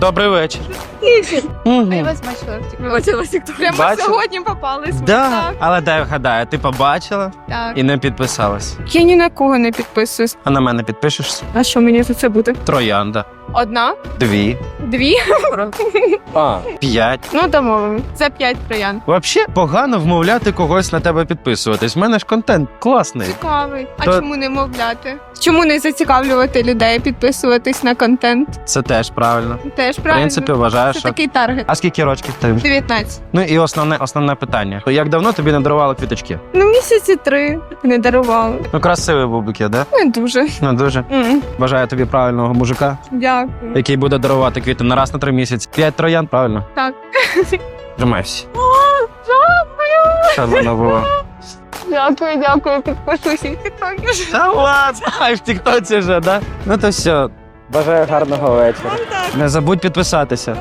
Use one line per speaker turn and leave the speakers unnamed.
Добрий вечір.
Я
Угу.
вас бачила в тік- бачила в тік- Прямо
Бачила?
сьогодні попались.
Да.
Так,
Але дай вгадаю, ти побачила
так.
і не підписалась.
Я ні на кого не підписуюсь.
А на мене підпишешся?
А що мені за це буде?
Троянда.
Одна,
Дві.
дві.
А. П'ять.
Ну, домовимо. За п'ять троян.
Взагалі погано вмовляти когось на тебе підписуватись. У мене ж контент класний.
Цікавий. А
То-
чому не мовляти? Чому не зацікавлювати людей підписуватись на контент?
Це теж правильно.
Теж
В
правильно.
принципі, вважаю,
Це
що.
такий таргет.
А скільки рочків тобі?
19.
Ну і основне, основне питання. Як давно тобі не дарували квіточки?
Ну, місяці три не дарували.
Ну, красивий був букет, да?
Не дуже.
Ну дуже.
М,
Бажаю тобі правильного мужика,
Дякую.
Який буде дарувати квіти на раз на три місяці. П'ять троян, правильно?
Так.
Тримайся.
Дякую.
Щоб воно було.
Дякую, дякую. підписуйся в тіктокі.
Та ладно, в тіктоці вже, да? Ну то все. Бажаю гарного вечора. Не забудь підписатися.